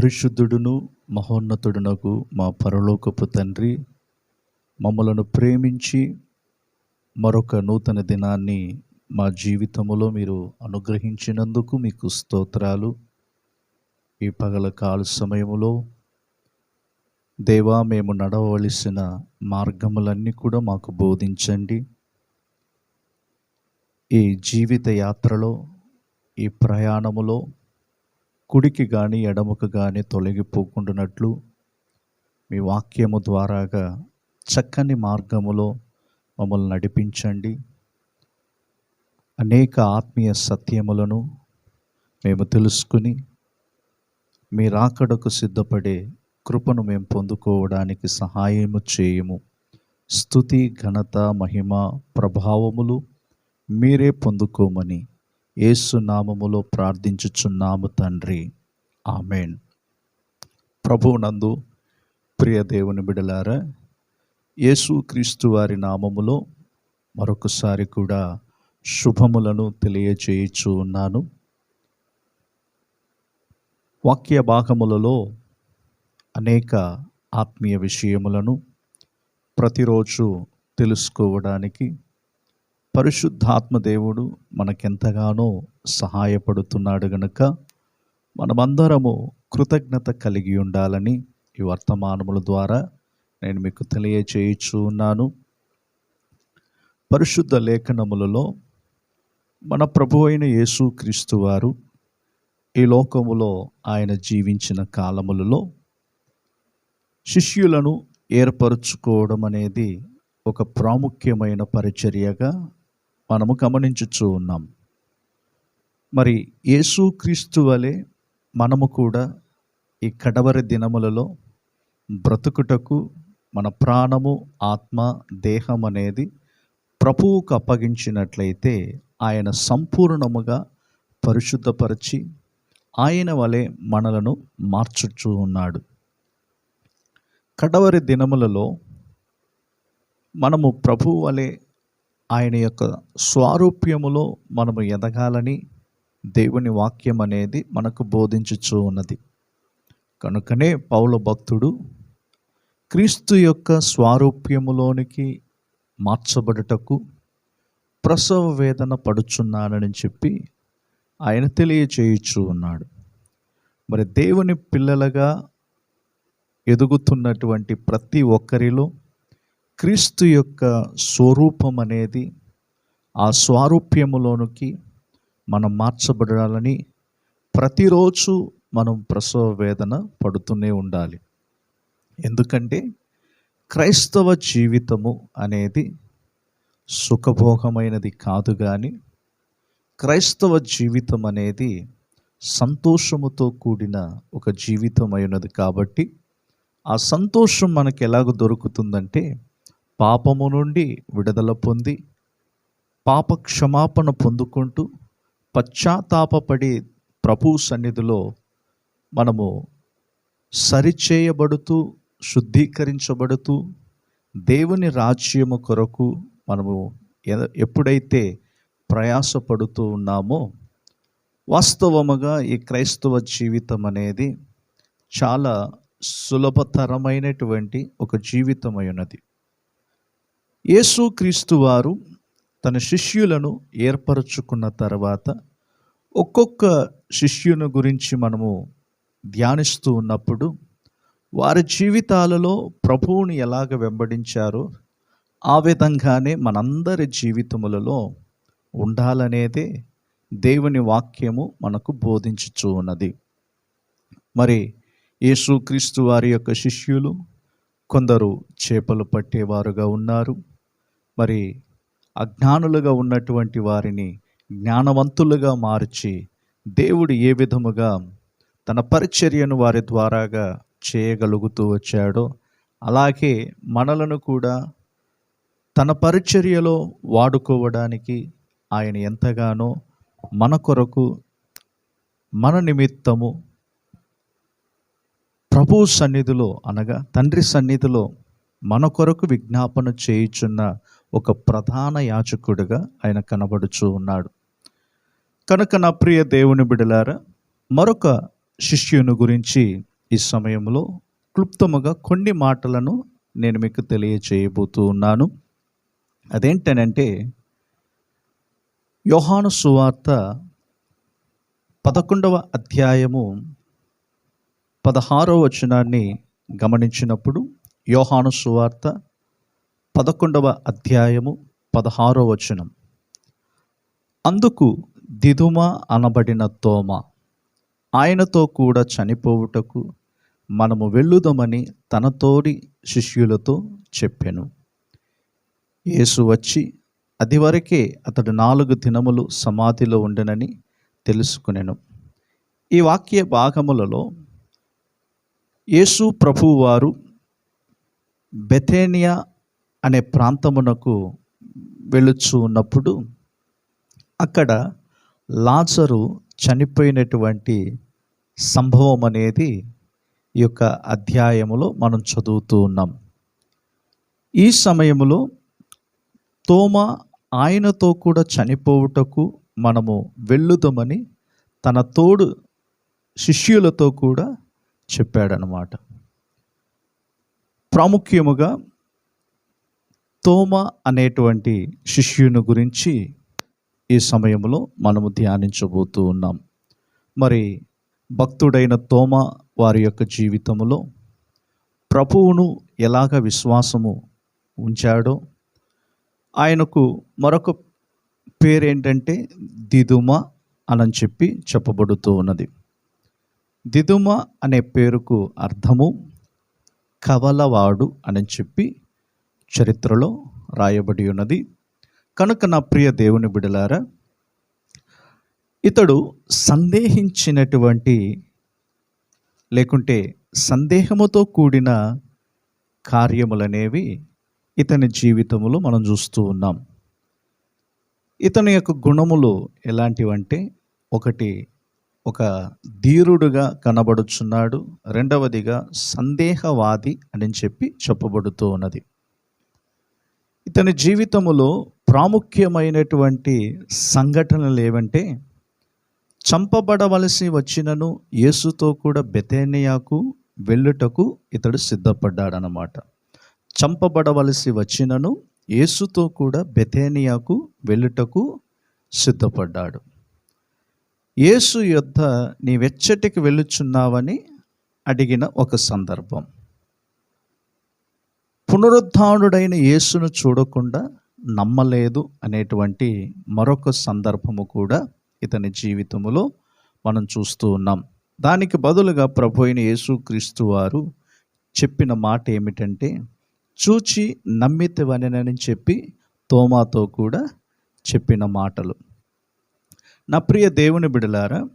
పరిశుద్ధుడును మహోన్నతుడునకు మా పరలోకపు తండ్రి మమ్మలను ప్రేమించి మరొక నూతన దినాన్ని మా జీవితంలో మీరు అనుగ్రహించినందుకు మీకు స్తోత్రాలు. ఈ పగల కాల సమయములో దేవా మేము నడవలసిన మార్గములన్నీ కూడా మాకు బోధించండి. ఈ జీవిత యాత్రలో ఈ ప్రయాణములో కుడికి కానీ ఎడమకు కానీ తొలగిపోకుండానట్లు మీ వాక్యము ద్వారాగా చక్కని మార్గములో మమ్మల్ని నడిపించండి. అనేక ఆత్మీయ సత్యములను మేము తెలుసుకుని మీ రాకడకు సిద్ధపడే కృపను మేము పొందుకోవడానికి సహాయము చేయము. స్థుతి ఘనత మహిమ ప్రభావములు మీరే పొందుకోమని ఏసునామములో ప్రార్థించుచున్నాము తండ్రి. ఆమెన్. ప్రభువునందు ప్రియ దేవుని బిడలారా యేసు క్రీస్తు వారి నామములో మరొకసారి కూడా శుభములను తెలియచేయచ్చు ఉన్నాను. వాక్య భాగములలో అనేక ఆత్మీయ విషయములను ప్రతిరోజు తెలుసుకోవడానికి పరిశుద్ధాత్మ దేవుడు మనకెంతగానో సహాయపడుతున్నాడు గనుక మనమందరము కృతజ్ఞత కలిగి ఉండాలని ఈ వర్తమానముల ద్వారా నేను మీకు తెలియచేయచ్చు ఉన్నాను. పరిశుద్ధ లేఖనములలో మన ప్రభు అయిన యేసుక్రీస్తు వారు ఈ లోకములో ఆయన జీవించిన కాలములలో శిష్యులను ఏర్పరచుకోవడం అనేది ఒక ప్రాముఖ్యమైన పరిచర్యగా మనము గమనించుచూ ఉన్నాం. మరి యేసుక్రీస్తు వలె మనము కూడా ఈ కడవరి దినములలో బ్రతుకుటకు మన ప్రాణము ఆత్మ దేహం అనేది ప్రభువుకు అప్పగించినట్లయితే ఆయన సంపూర్ణముగా పరిశుద్ధపరిచి ఆయన వలె మనలను మార్చుచూ ఉన్నాడు. కడవరి దినములలో మనము ప్రభు వలె ఆయన యొక్క స్వారూప్యములో మనము ఎదగాలని దేవుని వాక్యం అనేది మనకు బోధించుచూ ఉన్నది. కనుకనే పౌల భక్తుడు క్రీస్తు యొక్క స్వారూప్యములోనికి మార్చబడుటకు ప్రసవ వేదన పడుచున్నానని చెప్పి ఆయన తెలియచేయచ్చు ఉన్నాడు. మరి దేవుని పిల్లలుగా ఎదుగుతున్నటువంటి ప్రతి ఒక్కరిలో క్రీస్తు యొక్క స్వరూపం అనేది ఆ స్వారూప్యములోనికి మనం మార్చబడాలని ప్రతిరోజు మనం ప్రసవ వేదన పడుతూనే ఉండాలి. ఎందుకంటే క్రైస్తవ జీవితము అనేది సుఖభోగమైనది కాదు కానీ క్రైస్తవ జీవితం అనేది సంతోషముతో కూడిన ఒక జీవితం అయినది కాబట్టి ఆ సంతోషం మనకు ఎలాగ దొరుకుతుందంటే పాపము నుండి విడుదల పొంది పాప క్షమాపణ పొందుకుంటూ పశ్చాత్తాపడి ప్రభు సన్నిధిలో మనము సరిచేయబడుతూ శుద్ధీకరించబడుతూ దేవుని రాజ్యము కొరకు మనము ఎప్పుడైతే ప్రయాసపడుతూ ఉన్నామో వాస్తవముగా ఈ క్రైస్తవ జీవితం అనేది చాలా సులభతరమైనటువంటి ఒక జీవితమై ఉన్నది. యేసుక్రీస్తు వారు తన శిష్యులను ఏర్పరచుకున్న తర్వాత ఒక్కొక్క శిష్యుని గురించి మనము ధ్యానిస్తూ ఉన్నప్పుడు వారి జీవితాలలో ప్రభువుని ఎలాగ వెంబడించారో ఆ విధంగానే మనందరి జీవితములలో ఉండాలనేదే దేవుని వాక్యము మనకు బోధించుచూ ఉన్నది. మరి యేసుక్రీస్తు వారి యొక్క శిష్యులు కొందరు చేపలు పట్టేవారుగా ఉన్నారు. మరి అజ్ఞానులుగా ఉన్నటువంటి వారిని జ్ఞానవంతులుగా మార్చి దేవుడు ఏ విధముగా తన పరిచర్యను వారి ద్వారాగా చేయగలుగుతూ వచ్చాడో అలాగే మనలను కూడా తన పరిచర్యలో వాడుకోవడానికి ఆయన ఎంతగానో మన కొరకు మన నిమిత్తము ప్రభు సన్నిధిలో అనగా తండ్రి సన్నిధిలో మన కొరకు విజ్ఞాపన చేయుచున్న ఒక ప్రధాన యాచకుడిగా ఆయన కనబడుచు ఉన్నాడు. కనుక నా ప్రియ దేవుని బిడలారా మరొక శిష్యుని గురించి ఈ సమయంలో క్లుప్తముగా కొన్ని మాటలను నేను మీకు తెలియచేయబోతూ ఉన్నాను. అదేంటనంటే యోహాను సువార్త పదకొండవ అధ్యాయము పదహారవ వచనాన్ని గమనించినప్పుడు యోహాను సువార్త పదకొండవ అధ్యాయము పదహారో వచనం. అందుకు దిదుమ అనబడిన తోమ ఆయనతో కూడా చనిపోవుటకు మనము వెళ్ళుదామని తనతోడి శిష్యులతో చెప్పెను. యేసు వచ్చి అది వరకే అతడు నాలుగు దినములు సమాధిలో ఉండనని తెలుసుకునెను. ఈ వాక్య భాగములలో యేసు ప్రభువు వారు బెథేనియా అనే ప్రాంతమునకు వెళుచు ఉన్నప్పుడు అక్కడ లాజరు చనిపోయినటువంటి సంభవం అనేది ఈ యొక్క అధ్యాయములో మనం చదువుతూ ఉన్నాం. ఈ సమయంలో తోమ ఆయనతో కూడా చనిపోవుటకు మనము వెళ్ళుదామని తన తోడు శిష్యులతో కూడా చెప్పాడనమాట ప్రాముఖ్యముగా తోమ అనేటువంటి శిష్యుని గురించి ఈ సమయంలో మనము ధ్యానించబోతూ ఉన్నాం. మరి భక్తుడైన తోమ వారి యొక్క జీవితంలో ప్రభువును ఎలాగ విశ్వాసము ఉంచాడో ఆయనకు మరొక పేరేంటంటే దిదుమ అని చెప్పి చెప్పబడుతూ ఉన్నది. దిదుమ అనే పేరుకు అర్థము కవలవాడు అని చెప్పి చరిత్రలో రాయబడి ఉన్నది. కనుక నా ప్రియ దేవుని బిడలారా ఇతడు సందేహించినటువంటి లేకుంటే సందేహముతో కూడిన కార్యములనేవి ఇతని జీవితంలో మనం చూస్తూ ఉన్నాం. ఇతని యొక్క గుణములు ఎలాంటివంటే ఒకటి ఒక ధీరుడుగా కనబడుచున్నాడు రెండవదిగా సందేహవాది అని చెప్పి చెప్పబడుతూ ఉన్నది. ఇతని జీవితములో ప్రాముఖ్యమైనటువంటి సంఘటనలు ఏవంటే చంపబడవలసి వచ్చినను యేసుతో కూడా బెతేనియాకు వెళ్ళుటకు ఇతడు సిద్ధపడ్డాడనమాట చంపబడవలసి వచ్చినను యేసుతో కూడా బెతేనియాకు వెళ్ళుటకు సిద్ధపడ్డాడు. యేసు యొద్ద నీవెచ్చటికి వెళ్ళుచున్నావని అడిగిన ఒక సందర్భం. పునరుద్ధానుడైన యేసును చూడకుండా నమ్మలేదు అనేటువంటి మరొక సందర్భము కూడా ఇతని జీవితంలో మనం చూస్తూ ఉన్నాం. దానికి బదులుగా ప్రభు అయిన యేసుక్రీస్తు వారు చెప్పిన మాట ఏమిటంటే చూచి నమ్మితవనని చెప్పి తోమాతో కూడా చెప్పిన మాటలు. నా ప్రియ దేవుని బిడలారా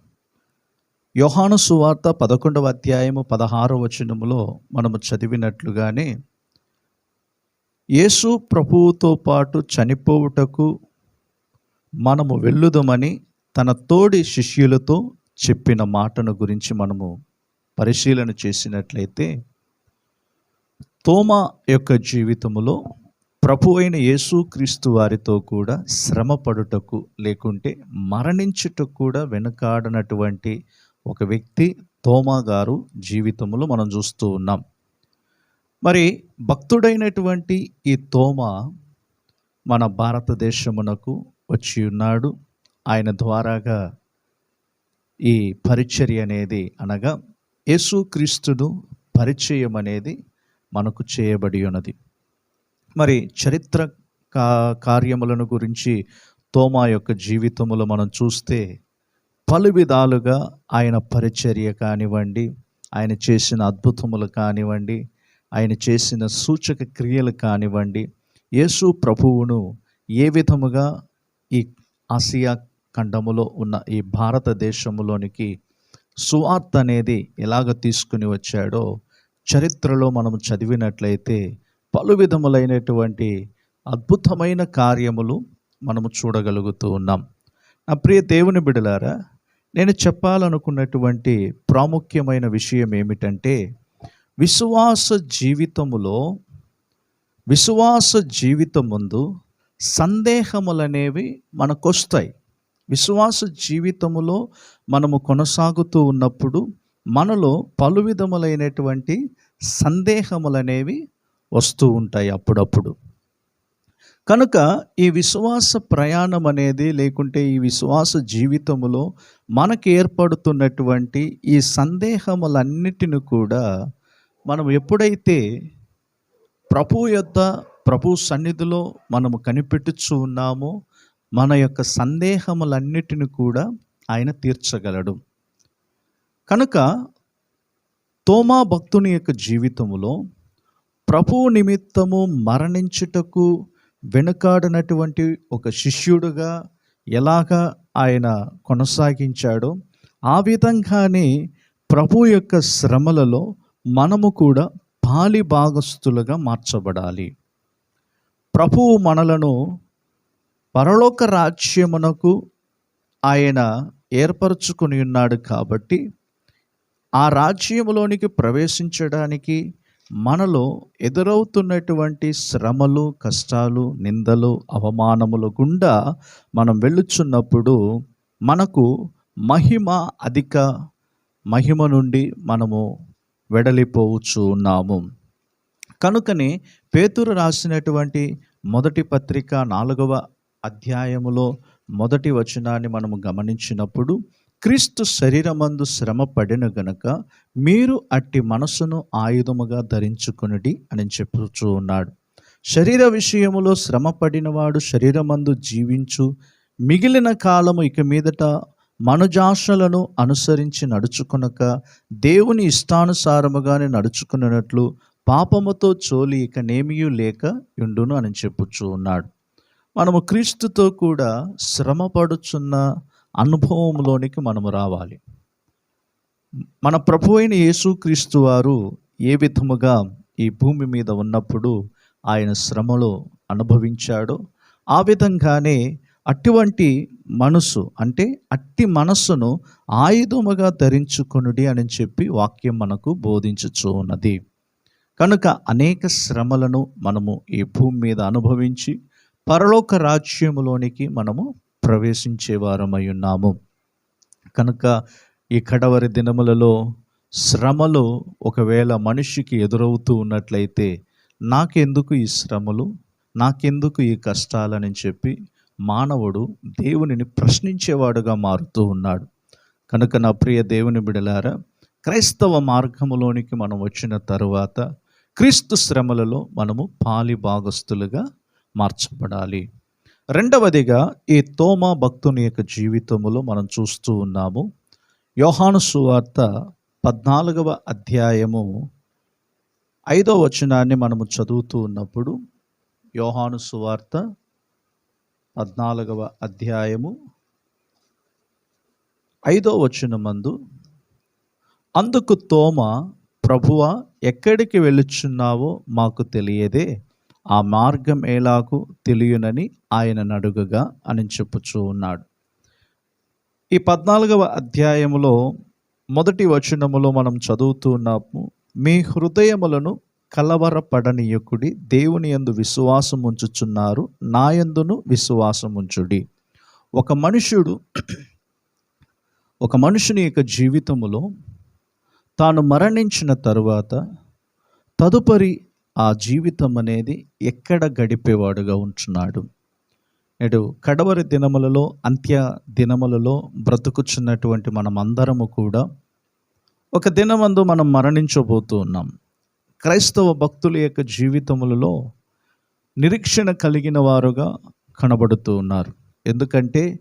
యోహాను సువార్త పదకొండవ అధ్యాయము పదహారవ వచనములో మనము చదివినట్లుగానే యేసు ప్రభువుతో పాటు చనిపోవుటకు మనము వెళ్ళుదమని తన తోడి శిష్యులతో చెప్పిన మాటను గురించి మనము పరిశీలన చేసినట్లయితే తోమా యొక్క జీవితములో ప్రభు అయిన యేసుక్రీస్తు వారితో కూడా శ్రమ పడుటకు లేకుంటే మరణించుటకు కూడా వెనుకాడనటువంటి ఒక వ్యక్తి తోమా గారు జీవితంలో మనం చూస్తూ ఉన్నాం. మరి భక్తుడైనటువంటి ఈ తోమ మన భారతదేశమునకు వచ్చి ఉన్నాడు. ఆయన ద్వారాగా ఈ పరిచర్య అనేది అనగా యేసుక్రీస్తును పరిచయం అనేది మనకు చేయబడి ఉన్నది. మరి చరిత్ర కా కార్యములను గురించి తోమా యొక్క జీవితములో మనం చూస్తే పలు విధాలుగా ఆయన పరిచర్య కానివ్వండి ఆయన చేసిన అద్భుతములు కానివ్వండి ఆయన చేసిన సూచక క్రియలు కానివ్వండి యేసు ప్రభువును ఏ విధముగా ఈ ఆసియా ఖండములో ఉన్న ఈ భారతదేశంలోనికి సువార్త అనేది ఎలాగ తీసుకుని వచ్చాడో చరిత్రలో మనం చదివినట్లయితే పలు విధములైనటువంటి అద్భుతమైన కార్యములు మనము చూడగలుగుతూ ఉన్నాం. నా ప్రియ దేవుని బిడలారా నేను చెప్పాలనుకున్నటువంటి ప్రాముఖ్యమైన విషయం ఏమిటంటే విశ్వాస జీవితములో విశ్వాస జీవితం ముందు సందేహములనేవి మనకొస్తాయి. విశ్వాస జీవితములో మనము కొనసాగుతూ ఉన్నప్పుడు మనలో పలు విధములైనటువంటి సందేహములు అనేవి వస్తూ ఉంటాయి అప్పుడప్పుడు. కనుక ఈ విశ్వాస ప్రయాణం అనేది లేకుంటే ఈ విశ్వాస జీవితములో మనకు ఏర్పడుతున్నటువంటి ఈ సందేహములన్నిటిని కూడా మనం ఎప్పుడైతే ప్రభు యొక్క ప్రభు సన్నిధిలో మనము కనిపెట్టుచు ఉన్నామో మన యొక్క సందేహములన్నిటిని కూడా ఆయన తీర్చగలడు. కనుక తోమా భక్తుని యొక్క జీవితంలో ప్రభు నిమిత్తము మరణించుటకు వెనుకాడినటువంటి ఒక శిష్యుడుగా ఎలాగా ఆయన కొనసాగించాడో ఆ విధంగానే ప్రభు యొక్క శ్రమలలో మనము కూడా పాలి భాగస్థులుగా మార్చబడాలి. ప్రభువు మనలను పరలోక రాజ్యమునకు ఆయన ఏర్పరచుకుని ఉన్నాడు కాబట్టి ఆ రాజ్యములోనికి ప్రవేశించడానికి మనలో ఎదురవుతున్నటువంటి శ్రమలు కష్టాలు నిందలు అవమానములు గుండా మనం వెళ్ళుచున్నప్పుడు మనకు మహిమ అధిక మహిమ నుండి మనము వెడలిపోవచ్చు ఉన్నాము కనుకనే పేతురు రాసినటువంటి మొదటి పత్రిక నాలుగవ అధ్యాయములో మొదటి వచనాన్ని మనము గమనించినప్పుడు క్రీస్తు శరీరమందు శ్రమ పడిన గనక మీరు అట్టి మనసును ఆయుధముగా ధరించుకునడి అని చెప్పుచూ ఉన్నాడు. శరీర విషయములో శ్రమ పడినవాడు శరీరమందు జీవించు మిగిలిన కాలము ఇక మీదట మనుజాషలను అనుసరించి నడుచుకునక దేవుని ఇష్టానుసారముగానే నడుచుకున్నట్లు పాపముతో చోలి ఇక నేమియు లేక ఉండును అని చెప్పుచూ ఉన్నాడు. మనము క్రీస్తుతో కూడా శ్రమపడుచున్న అనుభవంలోనికి మనము రావాలి. మన ప్రభు అయిన యేసుక్రీస్తు వారు ఏ విధముగా ఈ భూమి మీద ఉన్నప్పుడు ఆయన శ్రమలో అనుభవించాడో ఆ విధంగానే అటువంటి మనసు అంటే అట్టి మనస్సును ఆయుధముగా ధరించుకొనుడి అని చెప్పి వాక్యం మనకు బోధించుచూ ఉన్నది. కనుక అనేక శ్రమలను మనము ఈ భూమి మీద అనుభవించి పరలోక రాజ్యములోనికి మనము ప్రవేశించేవారమై ఉన్నాము. కనుక ఈ కడవరి దినములలో శ్రమలు ఒకవేళ మనిషికి ఎదురవుతూ ఉన్నట్లయితే నాకెందుకు ఈ శ్రమలు? నాకెందుకు ఈ కష్టాలని చెప్పి మానవుడు దేవునిని ప్రశ్నించేవాడుగా మారుతూ ఉన్నాడు. కనుక నా ప్రియ దేవుని బిడలారా క్రైస్తవ మార్గములోనికి మనం వచ్చిన తరువాత క్రీస్తు శ్రమలలో మనము పాలి భాగస్థులుగా మార్చబడాలి. రెండవదిగా ఈ తోమా భక్తుని యొక్క జీవితములో మనం చూస్తూ ఉన్నాము. యోహాను సువార్త పద్నాలుగవ అధ్యాయము ఐదో వచనాన్ని మనము చదువుతూ ఉన్నప్పుడు యోహాను సువార్త పద్నాలుగవ అధ్యాయము ఐదో వచనమందు అందుకు తోమ ప్రభువ ఎక్కడికి వెళ్ళుచున్నావో మాకు తెలియదే ఆ మార్గం ఎలాగూ తెలియనని ఆయన నడుగగా అని చెప్పుచూ ఉన్నాడు. ఈ పద్నాలుగవ అధ్యాయములో మొదటి వచనములో మనం చదువుతూ ఉన్నాము మీ హృదయములను కలవరపడనీయకుడి దేవుని యందు విశ్వాసం ఉంచుచున్నారు నాయందును విశ్వాసం ఉంచుడి ఒక మనుషుడు ఒక మనుషుని యొక్క జీవితములో తాను మరణించిన తరువాత తదుపరి ఆ జీవితం అనేది ఎక్కడ గడిపేవాడుగా ఉంటున్నాడు. నేడు కడవరి దినములలో అంత్య దినములలో బ్రతుకుచున్నటువంటి మనమందరము కూడా ఒక దినమందు మనం మరణించబోతూ ఉన్నాం. క్రైస్తవ భక్తుల యొక్క జీవితములలో నిరీక్షణ కలిగిన వారుగా కనబడుతూ ఉన్నారు. ఎందుకంటే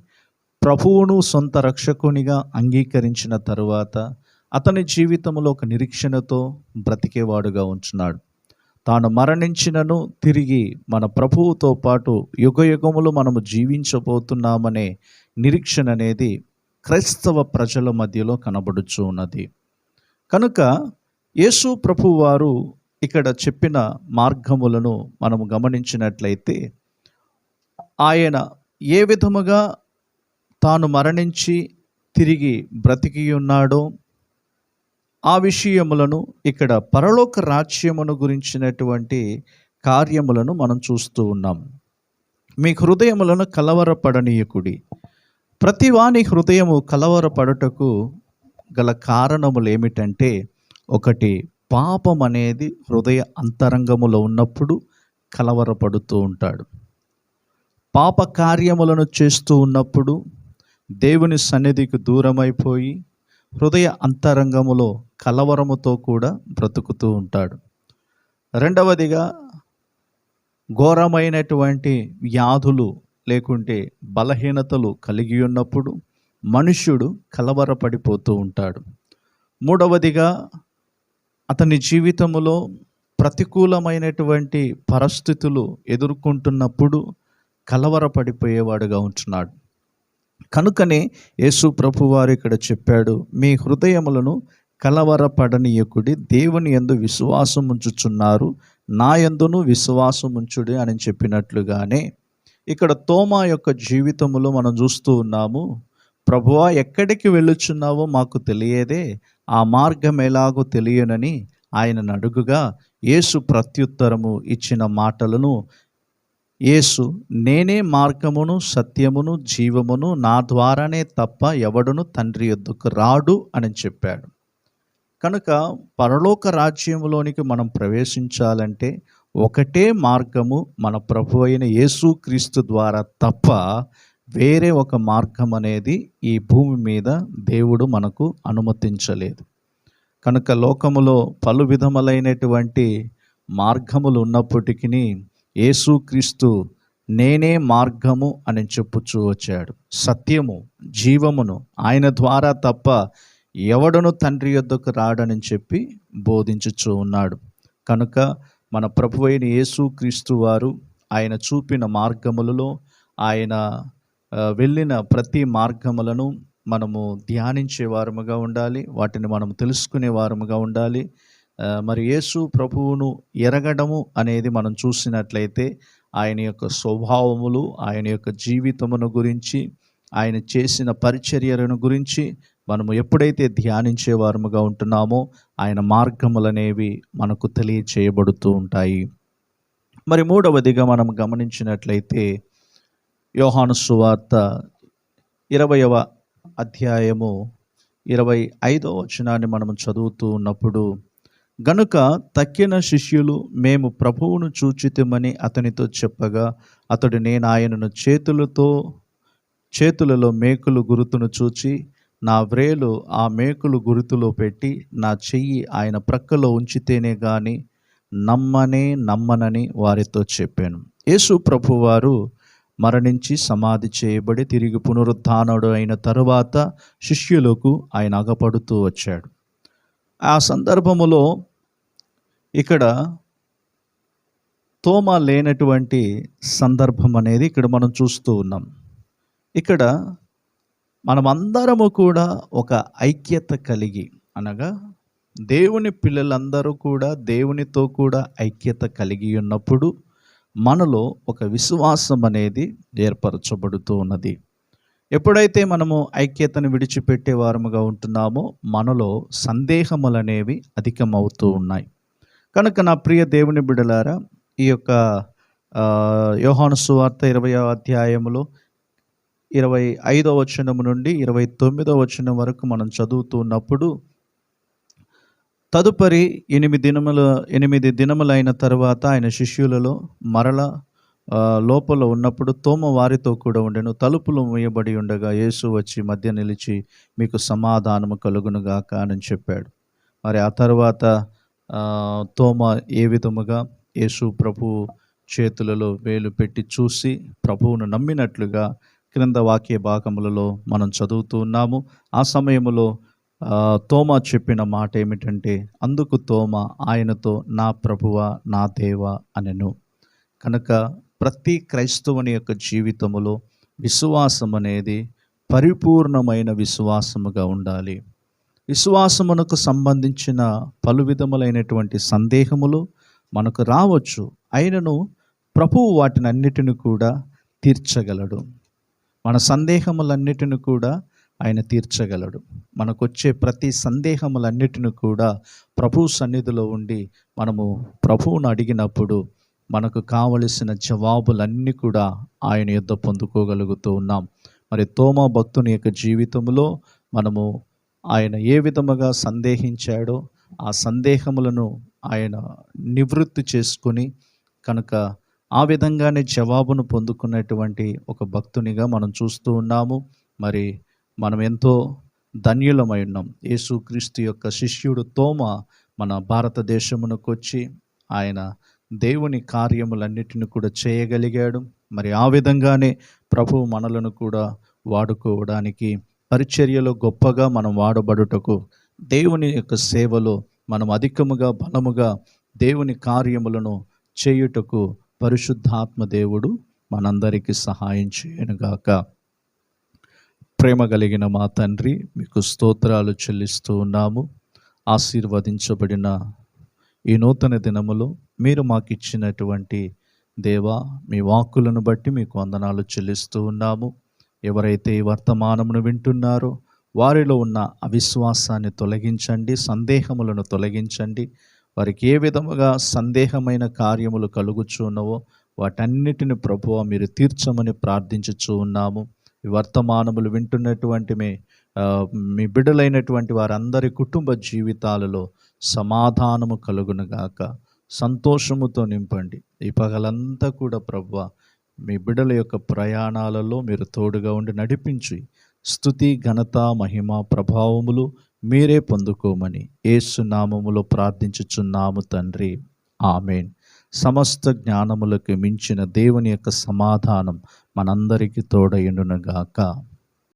ప్రభువును సొంత రక్షకునిగా అంగీకరించిన తరువాత అతని జీవితంలో ఒక నిరీక్షణతో బ్రతికేవాడుగా ఉంచున్నాడు తాను మరణించినను తిరిగి మన ప్రభువుతో పాటు యుగ యుగములు మనము జీవించబోతున్నామనే నిరీక్షణ అనేది క్రైస్తవ ప్రజల మధ్యలో కనబడుచు ఉన్నది. కనుక యేసు ప్రభు వారు ఇక్కడ చెప్పిన మార్గములను మనం గమనించినట్లయితే ఆయన ఏ విధముగా తాను మరణించి తిరిగి బ్రతికి ఉన్నాడో ఆ విషయములను ఇక్కడ పరలోక రాజ్యమును గురించినటువంటి కార్యములను మనం చూస్తూ ఉన్నాం. మీ హృదయములను కలవరపడనీయకుడి. ప్రతి వాని హృదయము కలవరపడుటకు గల కారణములు ఏమిటంటే ఒకటి పాపం అనేది హృదయ అంతరంగములో ఉన్నప్పుడు కలవరపడుతూ ఉంటాడు. పాప కార్యములను చేస్తూ ఉన్నప్పుడు దేవుని సన్నిధికి దూరమైపోయి హృదయ అంతరంగములో కలవరముతో కూడా బ్రతుకుతూ ఉంటాడు. రెండవదిగా ఘోరమైనటువంటి వ్యాధులు లేకుంటే బలహీనతలు కలిగి ఉన్నప్పుడు మనుష్యుడు కలవరపడిపోతూ ఉంటాడు. మూడవదిగా అతని జీవితములో ప్రతికూలమైనటువంటి పరిస్థితులు ఎదుర్కొంటున్నప్పుడు కలవరపడిపోయేవాడుగా ఉంటున్నాడు. కనుకనే యేసు ప్రభు వారు ఇక్కడ చెప్పాడు మీ హృదయములను కలవరపడనీయకుడి దేవుని ఎందు విశ్వాసం ఉంచుచున్నారు నా ఎందును విశ్వాసం ఉంచుడి అని చెప్పినట్లుగానే ఇక్కడ తోమా యొక్క జీవితంలో మనం చూస్తూ ఉన్నాము ప్రభువా ఎక్కడికి వెళ్ళుచున్నావో మాకు తెలియదే ఆ మార్గం ఎలాగో తెలియనని ఆయన అడుగుగా యేసు ప్రత్యుత్తరము ఇచ్చిన మాటలను యేసు నేనే మార్గమును సత్యమును జీవమును నా ద్వారానే తప్ప ఎవడును తండ్రి యొద్దకు రాడు అని చెప్పాడు. కనుక పరలోక రాజ్యంలోనికి మనం ప్రవేశించాలంటే ఒకటే మార్గము మన ప్రభు అయిన యేసుక్రీస్తు ద్వారా తప్ప వేరే ఒక మార్గం అనేది ఈ భూమి మీద దేవుడు మనకు అనుమతించలేదు. కనుక లోకములో పలు విధములైనటువంటి మార్గములు ఉన్నప్పటికీ యేసుక్రీస్తు నేనే మార్గము అని చెప్పుచూ వచ్చాడు. సత్యము జీవమును ఆయన ద్వారా తప్ప ఎవడను తండ్రి యొద్దకు రాడని చెప్పి బోధించుచూ ఉన్నాడు. కనుక మన ప్రభు అయిన యేసుక్రీస్తు వారు ఆయన చూపిన మార్గములలో ఆయన వెళ్ళిన ప్రతి మార్గములను మనము ధ్యానించే వారముగా ఉండాలి వాటిని మనం తెలుసుకునే వారముగా ఉండాలి. మరి యేసు ప్రభువును ఎరగడము అనేది మనం చూసినట్లయితే ఆయన యొక్క స్వభావములు ఆయన యొక్క జీవితమును గురించి ఆయన చేసిన పరిచర్యలను గురించి మనము ఎప్పుడైతే ధ్యానించే వారముగా ఉంటున్నామో ఆయన మార్గములనేవి మనకు తెలియచేయబడుతూ ఉంటాయి. మరి మూడవదిగా మనం గమనించినట్లయితే యోహాను సువార్త ఇరవయవ అధ్యాయము ఇరవై ఐదవ వచనాన్ని మనం చదువుతూ ఉన్నప్పుడు గనుక తక్కిన శిష్యులు మేము ప్రభువును చూచితమని అతనితో చెప్పగా అతడు నేను ఆయనను చేతులతో చేతులలో మేకులు గురుతును చూచి నా వ్రేలు ఆ మేకులు గురుతులో పెట్టి నా చెయ్యి ఆయన ప్రక్కలో ఉంచితేనే కానీ నమ్మనే నమ్మనని వారితో చెప్పాను. యేసు ప్రభువారు మరణించి సమాధి చేయబడి తిరిగి పునరుద్ధానుడు అయిన తరువాత శిష్యులకు ఆయన అగపడుతూ వచ్చాడు. ఆ సందర్భములో ఇక్కడ తోమ లేనటువంటి సందర్భం అనేది ఇక్కడ మనం చూస్తూ ఉన్నాం. ఇక్కడ మనమందరము కూడా ఒక ఐక్యత కలిగి అనగా దేవుని పిల్లలందరూ కూడా దేవునితో కూడా ఐక్యత కలిగి ఉన్నప్పుడు మనలో ఒక విశ్వాసం అనేది ఏర్పరచబడుతూ ఉన్నది ఎప్పుడైతే మనము ఐక్యతను విడిచిపెట్టే వారముగా ఉంటున్నామో మనలో సందేహములు అనేవి అధికమవుతూ ఉన్నాయి. కనుక నా ప్రియ దేవుని బిడలారా ఈ యొక్క యోహాను సువార్త ఇరవై అధ్యాయములో ఇరవై ఐదో వచనము నుండి ఇరవై తొమ్మిదో వచనం వరకు మనం చదువుతున్నప్పుడు తదుపరి ఎనిమిది దినముల ఎనిమిది దినములైన తర్వాత ఆయన శిష్యులలో మరల లోపల ఉన్నప్పుడు తోమ వారితో కూడా ఉండెను. తలుపులు మూయబడి ఉండగా యేసు వచ్చి మధ్య నిలిచి మీకు సమాధానము కలుగునుగాక అని చెప్పాడు. మరి ఆ తర్వాత తోమ ఏ విధముగా యేసు ప్రభు చేతులలో వేలు పెట్టి చూసి ప్రభువును నమ్మినట్లుగా క్రింద వాక్య భాగములలో మనం చదువుతూ ఉన్నాము. ఆ సమయములో తోమా చెప్పిన మాట ఏమిటంటే అందుకు తోమ ఆయనతో నా ప్రభువ నా దేవ అనెను. కనుక ప్రతి క్రైస్తవుని యొక్క జీవితములో విశ్వాసం అనేది పరిపూర్ణమైన విశ్వాసముగా ఉండాలి. విశ్వాసమునకు సంబంధించిన పలు విధములైనటువంటి సందేహములు మనకు రావచ్చు. అయినను ప్రభువు వాటిని అన్నిటిని కూడా తీర్చగలడు. మన సందేహములన్నిటిని కూడా ఆయన తీర్చగలడు. మనకొచ్చే ప్రతి సందేహములన్నిటిని కూడా ప్రభు సన్నిధిలో ఉండి మనము ప్రభువును అడిగినప్పుడు మనకు కావలసిన జవాబులన్నీ కూడా ఆయన యుద్ధ పొందుకోగలుగుతూ ఉన్నాం. మరి తోమా భక్తుని యొక్క జీవితంలో మనము ఆయన ఏ విధముగా సందేహించాడో ఆ సందేహములను ఆయన నివృత్తి చేసుకుని కనుక ఆ విధంగానే జవాబును పొందుకున్నటువంటి ఒక భక్తునిగా మనం చూస్తూ ఉన్నాము. మరి మనం ఎంతో ధన్యులమై ఉన్నాం. యేసుక్రీస్తు యొక్క శిష్యుడు తోమ మన భారతదేశమునకు వచ్చి ఆయన దేవుని కార్యములన్నిటిని కూడా చేయగలిగాడు. మరి ఆ విధంగానే ప్రభు మనలను కూడా వాడుకోవడానికి పరిచర్యలో గొప్పగా మనం వాడబడుటకు దేవుని యొక్క సేవలో మనం అధికముగా బలముగా దేవుని కార్యములను చేయుటకు పరిశుద్ధాత్మ దేవుడు మనందరికీ సహాయం చేయనుగాక. ప్రేమ కలిగిన మా తండ్రి మీకు స్తోత్రాలు చెల్లిస్తూ ఉన్నాము. ఆశీర్వదించబడిన ఈ నూతన దినములో మీరు మాకు ఇచ్చినటువంటి దేవా మీ వాక్కులను బట్టి మీకు వందనాలు చెల్లిస్తూ ఉన్నాము. ఎవరైతే ఈ వర్తమానమును వింటున్నారో వారిలో ఉన్న అవిశ్వాసాన్ని తొలగించండి సందేహములను తొలగించండి. వారికి ఏ విధముగా సందేహమైన కార్యములు కలుగుచున్నవో వాటన్నిటిని ప్రభువ మీరు తీర్చమని ప్రార్థించుచూ ఉన్నాము. వర్తమానములు వింటున్నటువంటి మీ మీ బిడ్డలైనటువంటి వారందరి కుటుంబ జీవితాలలో సమాధానము కలుగునుగాక సంతోషముతో నింపండి. ఈ పగలంతా కూడా ప్రవ్వ మీ బిడ్డల యొక్క ప్రయాణాలలో మీరు తోడుగా ఉండి నడిపించి స్థుతి ఘనత మహిమ ప్రభావములు మీరే పొందుకోమని ఏసునామములో ప్రార్థించుచున్నాము తండ్రి. ఆమెన్. సమస్త జ్ఞానములకు మించిన దేవుని యొక్క సమాధానం మనందరికీ తోడయుండునుగాక.